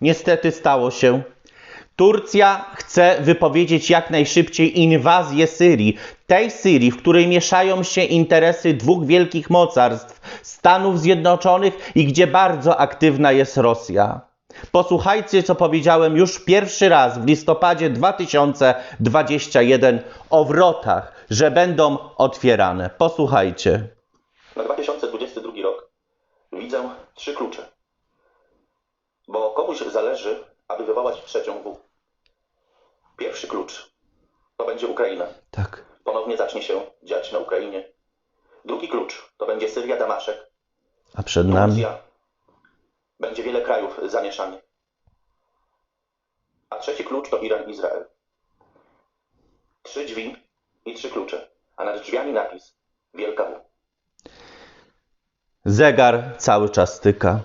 Niestety stało się. Turcja chce wypowiedzieć jak najszybciej inwazję Syrii. Tej Syrii, w której mieszają się interesy dwóch wielkich mocarstw Stanów Zjednoczonych i gdzie bardzo aktywna jest Rosja. Posłuchajcie, co powiedziałem już pierwszy raz w listopadzie 2021 o wrotach, że będą otwierane. Posłuchajcie. Na 2022 rok widzę trzy klucze. Bo komuś zależy, aby wywołać trzecią W. Pierwszy klucz to będzie Ukraina. Tak. Ponownie zacznie się dziać na Ukrainie. Drugi klucz to będzie Syria, Damaszek, A przed nami? Będzie wiele krajów zamieszanych. A trzeci klucz to Iran, Izrael. Trzy drzwi i trzy klucze. A nad drzwiami napis Wielka W. Zegar cały czas tyka.